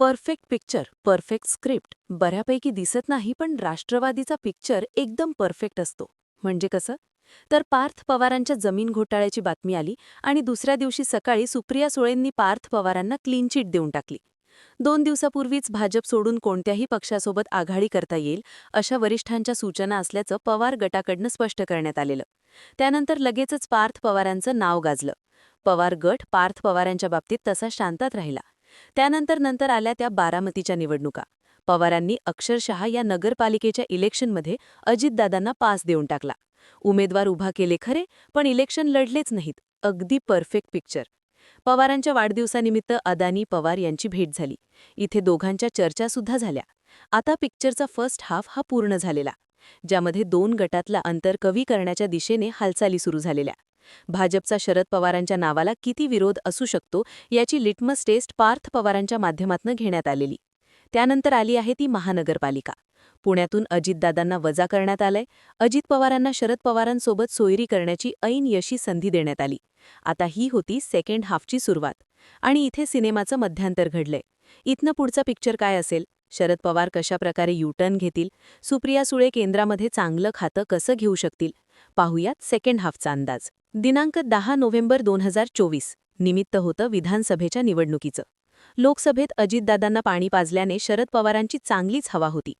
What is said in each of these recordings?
Perfect picture perfect script बऱ्यापैकी दिसत नाही पण राष्ट्रवादीचा पिक्चर एकदम परफेक्ट असतो. म्हणजे कसं? तर पार्थ पवारांच्या जमीन घोटाळ्याची बातमी आली आणि दुसऱ्या दिवशी सकाळी सुप्रिया सुळेंनी पार्थ पवारांना क्लीन चिट देऊन टाकली. दोन दिवसापूर्वीच भाजप सोडून कोणत्याही पक्षासोबत आघाडी करता येईल अशा वरिष्ठांच्या सूचना असल्याचं पवार गटाकडनं स्पष्ट करण्यात आलेलं. त्यानंतर लगेचच पार्थ पवारांचं नाव गाजलं. पवार गट पार्थ पवारांच्या बाबतीत तसा शांतात राहिला. त्यानंतर नंतर आल्या त्या बारामतीच्या निवडणुका. पवारांनी अक्षरशः या नगरपालिकेच्या इलेक्शनमध्ये अजितदादांना पास देऊन टाकला. उमेदवार उभा केले खरे पण इलेक्शन लढलेच नाहीत. अगदी परफेक्ट पिक्चर. पवारांच्या वाढदिवसानिमित्त अदानी पवार यांची भेट झाली. इथे दोघांच्या चर्चासुद्धा झाल्या. आता पिक्चरचा फर्स्ट हाफ हा पूर्ण झालेला. ज्यामध्ये दोन गटातला अंतर कवी करण्याच्या दिशेने हालचाली सुरू झालेल्या. भाजपचा शरद पवारांच्या नावाला किती विरोध असू शकतो याची लिटमस टेस्ट पार्थ पवारांच्या माध्यमातून घेण्यात आलेली. त्यानंतर आली आहे ती महानगरपालिका. पुण्यातून अजितदादांना वजा करण्यात आलंय. अजित पवारांना शरद पवारांसोबत सोयरी करण्याची ऐन यशी संधी देण्यात आली. आता ही होती सेकंड हाफची सुरुवात. आणि इथे सिनेमाचं मध्यांतर घडलंय. इथनं पुढचा पिक्चर काय असेल? शरद पवार कशाप्रकारे युटर्न घेतील? सुप्रिया सुळे केंद्रामध्ये चांगलं खातं कसं घेऊ शकतील? पाहुयात सेकंड हाफचा अंदाज. दिनांक दहा नोव्हेंबर दोन हजार चोवीस निमित्त होतं विधानसभेच्या निवडणुकीचं. लोकसभेत अजितदादांना पाणी पाजल्याने शरद पवारांची चांगलीच हवा होती.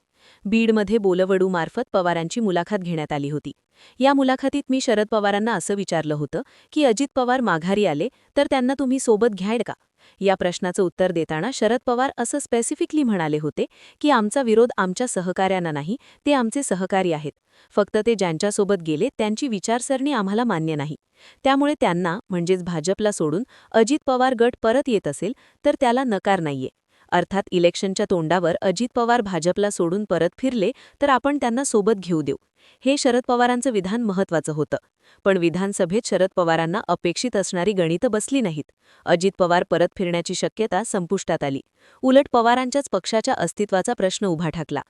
बीडमध्ये बोलवडूमार्फत पवारांची मुलाखत घेण्यात आली होती. या मुलाखतीत मी शरद पवारांना असं विचारलं होतं की अजित पवार माघारी आले तर त्यांना तुम्ही सोबत घ्यायड का? या प्रश्नाचं उत्तर देताना शरद पवार असं स्पेसिफिकली म्हणाले होते की आमचा विरोध आमच्या सहकार्यांना नाही ते आमचे सहकारी आहेत. फक्त ते ज्यांच्यासोबत गेले त्यांची विचारसरणी आम्हाला मान्य नाही. त्यामुळे त्यांना म्हणजेच भाजपला सोडून अजित पवार गट परत येत असेल तर त्याला नकार नाहीये. अर्थात इलेक्शनच्या तोंडावर अजित पवार भाजपला सोडून परत फिरले तर आपण त्यांना सोबत घेऊ देऊ. हे शरद पवारांचं विधान महत्वाचं होतं. पण विधानसभेत शरद पवारांना अपेक्षित असणारी गणितं बसली नाहीत. अजित पवार परत फिरण्याची शक्यता संपुष्टात आली. उलट पवारांच्याच पक्षाच्या अस्तित्वाचा प्रश्न उभा ठाकला.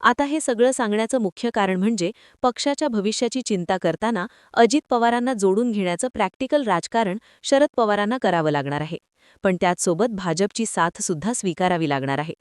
आता हे सगळं सांगण्याचं मुख्य कारण म्हणजे पक्षाच्या भविष्याची चिंता करताना अजित पवारांना जोडून घेण्याचं प्रॅक्टिकल राजकारण शरद पवारांना करावं लागणार आहे. पण त्याचसोबत भाजपची साथ सुद्धा स्वीकारावी लागणार आहे.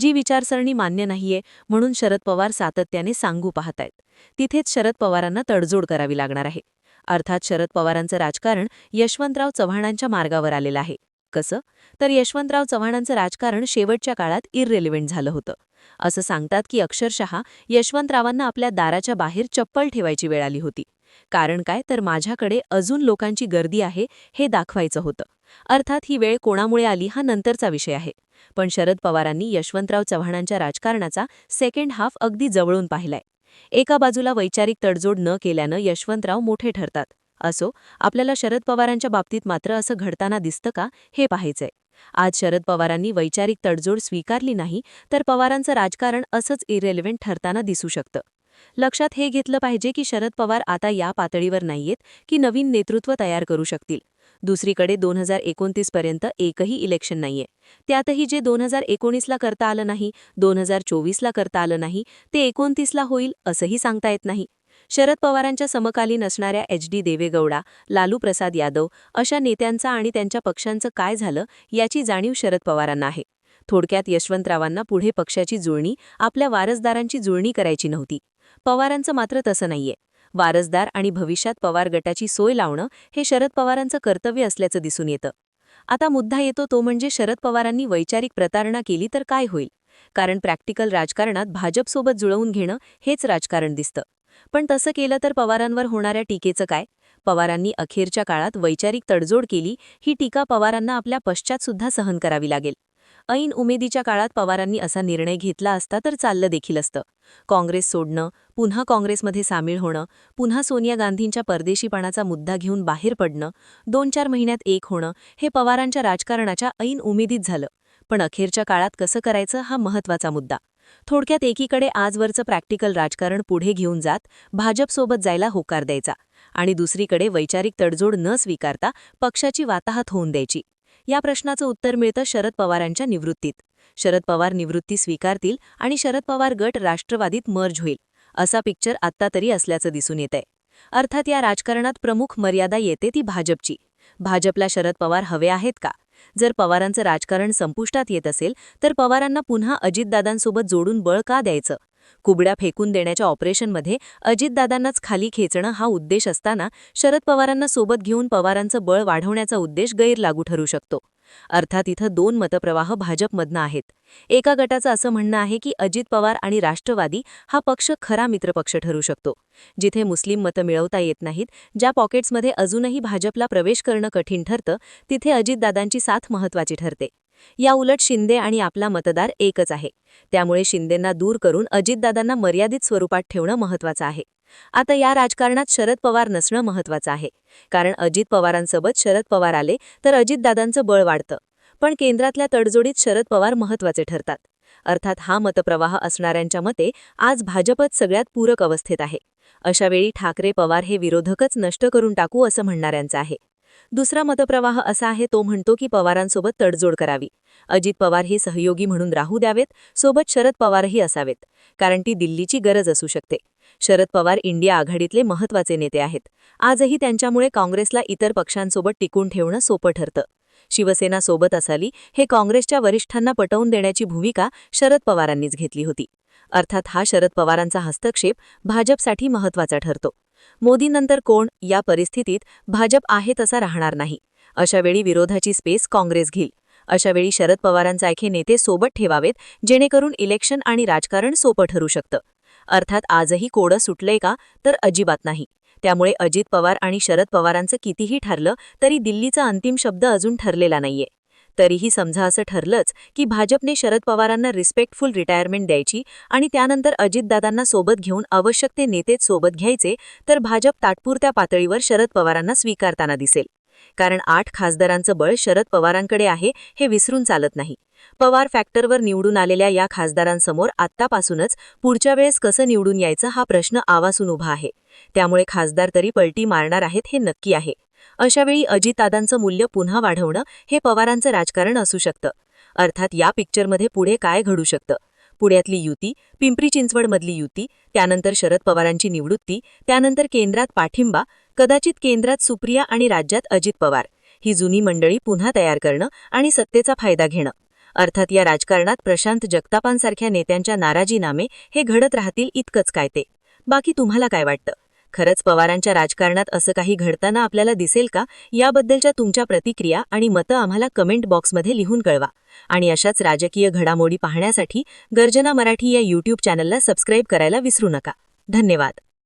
जी विचारसरणी मान्य नाहीये म्हणून शरद पवार सातत्याने सांगू पाहतायत. तिथेच शरद पवारांना तडजोड करावी लागणार आहे. अर्थात शरद पवारांचं राजकारण यशवंतराव चव्हाणांच्या मार्गावर आलेलं आहे. कसं? तर यशवंतराव चव्हाणांचं राजकारण शेवटच्या काळात इररेलिव्हेंट झालं होतं. असं सांगतात की अक्षरशः यशवंतरावांना आपल्या दाराच्या बाहेर चप्पल ठेवायची वेळ आली होती. कारण काय? तर माझ्याकडे अजून लोकांची गर्दी आहे हे दाखवायचं होतं. अर्थात ही वेळ कोणामुळे आली हा नंतरचा विषय आहे. पण शरद पवारांनी यशवंतराव चव्हाणांच्या राजकारणाचा सेकंड हाफ अगदी जवळून पाहिलाय. एका बाजूला वैचारिक तडजोड न केल्यानं यशवंतराव मोठे ठरतात. असो आपल्याला शरद पवारांच्या बाबतीत मात्र असं घडताना दिसतं का हे पाहायचंय. आज शरद पवारांनी वैचारिक तडजोड स्वीकारली नाही तर पवारांचं राजकारण असंच इरेलिव्हेंट ठरताना दिसू शकतं. लक्षात हे घेतलं पाहिजे की शरद पवार आता या पातळीवर नाहीयेत की नवीन नेतृत्व तयार करू शकतील. दुसरीकडे दोन हजार एकोणतीस पर्यंत एकही इलेक्शन नाहीये. त्यातही जे दोन हजार एकोणीसला करता आलं नाही दोन हजार चोवीसला करता आलं नाही ते एकोणतीसला होईल असंही सांगता येत नाही. शरद पवारांच्या समकालीन असणाऱ्या एच डी देवेगौडा लालू प्रसाद यादव अशा नेत्यांचा आणि त्यांच्या पक्षांचं काय झालं याची जाणीव शरद पवारांना आहे. थोडक्यात यशवंतरावांना पुढे पक्षाची जुळणी आपल्या वारसदारांची जुळणी करायची नव्हती. पवारांचं मात्र तसं नाहीये. वारसदार आणि भविष्यात पवार गटाची सोय लावणं हे शरद पवारांचं कर्तव्य असल्याचं दिसून येतं. आता मुद्दा येतो तो म्हणजे शरद पवारांनी वैचारिक प्रतारणा केली तर काय होईल? कारण प्रॅक्टिकल राजकारणात भाजपसोबत जुळवून घेणं हेच राजकारण दिसतं. पण तसं केलं तर पवारांवर होणाऱ्या टीकेचं काय? पवारांनी अखेरच्या काळात वैचारिक तडजोड केली ही टीका पवारांना आपल्या पश्चात सुद्धा सहन करावी लागेल. ऐन उमेदीच्या काळात पवारांनी असा निर्णय घेतला असता तर चाललं देखील असतं. काँग्रेस सोडणं पुन्हा काँग्रेसमध्ये सामील होणं पुन्हा सोनिया गांधींच्या परदेशीपणाचा मुद्दा घेऊन बाहेर पडणं दोन चार महिन्यात एक होणं हे पवारांच्या राजकारणाच्या ऐन उमेदीत झालं. पण अखेरच्या काळात कसं करायचं हा महत्त्वाचा मुद्दा. थोडक्यात एकीकडे आजवरचं प्रॅक्टिकल राजकारण पुढे घेऊन जात भाजपसोबत जायला होकार द्यायचा आणि दुसरीकडे वैचारिक तडजोड न स्वीकारता पक्षाची वाताहत होऊन द्यायची. या प्रश्नाचं उत्तर मिळतं शरद पवारांच्या निवृत्तीत. शरद पवार निवृत्ती स्वीकारतील आणि शरद पवार गट राष्ट्रवादीत मर्ज होईल असा पिक्चर आत्ता तरी असल्याचं दिसून येत आहे अर्थात या राजकारणात प्रमुख मर्यादा येते ती भाजपची. भाजपला शरद पवार हवे आहेत का? जर पवारांचं राजकारण संपुष्टात येत असेल तर पवारांना पुन्हा अजितदादांसोबत जोडून बळ का द्यायचं? कुबड्या फेकून देण्याच्या ऑपरेशनमध्ये अजितदादांनाच खाली खेचणं हा उद्देश असताना शरद पवारांना सोबत घेऊन पवारांचं बळ वाढवण्याचा उद्देश गैरलागू ठरू शकतो. अर्थात इथं दोन मतप्रवाह भाजपमधनं आहेत. एका गटाचं असं म्हणणं आहे की अजित पवार आणि राष्ट्रवादी हा पक्ष खरा मित्रपक्ष ठरू शकतो. जिथे मुस्लिम मतं मिळवता येत नाहीत ज्या पॉकेट्समध्ये अजूनही भाजपला प्रवेश करणं कठीण ठरतं तिथे अजितदादांची साथ महत्वाची ठरते. या उलट शिंदे आणि आपला मतदार एकच आहे. त्यामुळे शिंदेंना दूर करून अजितदादांना मर्यादित स्वरूपात ठेवणं महत्वाचं आहे. आता या राजकारणात शरद पवार नसणं महत्वाचं आहे. कारण अजित पवारांसोबत शरद पवार आले तर अजितदादांचं बळ वाढतं. पण केंद्रातल्या तडजोडीत शरद पवार महत्त्वाचे ठरतात. अर्थात हा मतप्रवाह असणाऱ्यांच्या मते आज भाजपच सगळ्यात पूरक अवस्थेत आहे. अशावेळी ठाकरे पवार हे विरोधकच नष्ट करून टाकू असं म्हणणाऱ्यांचं आहे. दुसरा मतप्रवाह असा आहे तो म्हणतो की पवारांसोबत तडजोड करावी. अजित पवार हे सहयोगी म्हणून राहू द्यावेत सोबत शरद पवारही असावेत कारण ती दिल्लीची गरज असू शकते. शरद पवार इंडिया आघाडीतले महत्त्वाचे नेते आहेत. आजही त्यांच्यामुळे काँग्रेसला इतर पक्षांसोबत टिकून ठेवणं सोपं ठरतं. शिवसेना सोबत असाली हे काँग्रेसच्या वरिष्ठांना पटवून देण्याची भूमिका शरद पवारांनीच घेतली होती. अर्थात हा शरद पवारांचा हस्तक्षेप भाजपसाठी महत्त्वाचा ठरतो. मोदीनंतर कोण या परिस्थितीत भाजप आहे तसा राहणार नाही. अशावेळी विरोधाची स्पेस काँग्रेस घेईल. अशावेळी शरद पवारांसारखे नेते सोबत ठेवावेत जेणेकरून इलेक्शन आणि राजकारण सोपं ठरू शकतं. अर्थात आजही कोडं सुटलंय का तर अजिबात नाही. त्यामुळे अजित पवार आणि शरद पवारांचं कितीही ठरलं तरी दिल्लीचा अंतिम शब्द अजून ठरलेला नाहीये. तरीही समजा असं ठरलंच की भाजपने शरद पवारांना रिस्पेक्टफुल रिटायरमेंट द्यायची आणि त्यानंतर अजितदादांना सोबत घेऊन आवश्यक ते नेतेच सोबत घ्यायचे तर भाजप तात्पुरत्या पातळीवर शरद पवारांना स्वीकारताना दिसेल. कारण आठ खासदारांचं बळ शरद पवारांकडे आहे हे विसरून चालत नाही. पवार फॅक्टरवर निवडून आलेल्या या खासदारांसमोर आत्तापासूनच पुढच्या वेळेस कसं निवडून यायचं हा प्रश्न आवासून उभा आहे. त्यामुळे खासदार तरी पलटी मारणार आहेत हे नक्की आहे. अशावेळी अजितदादांचं मूल्य पुन्हा वाढवणं हे पवारांचं राजकारण असू शकतं. अर्थात या पिक्चरमध्ये पुढे काय घडू शकतं? पुण्यातली युती पिंपरी चिंचवडमधली युती त्यानंतर शरद पवारांची निवृत्ती त्यानंतर केंद्रात पाठिंबा कदाचित केंद्रात सुप्रिया आणि राज्यात अजित पवार. ही जुनी मंडळी पुन्हा तयार करणं आणि सत्तेचा फायदा घेणं. अर्थात या राजकारणात प्रशांत जगतापांसारख्या नेत्यांच्या नाराजीनामे हे घडत राहतील इतकंच काय ते. बाकी तुम्हाला काय वाटतं? खरंच पवारांच्या राजकारणात असं काही घडताना आपल्याला दिसेल का? याबद्दलच्या तुमच्या प्रतिक्रिया आणि मतं आम्हाला कमेंट बॉक्समध्ये लिहून कळवा. आणि अशाच राजकीय घडामोडी पाहण्यासाठी गर्जना मराठी या यूट्यूब चॅनलला सबस्क्राईब करायला विसरू नका. धन्यवाद.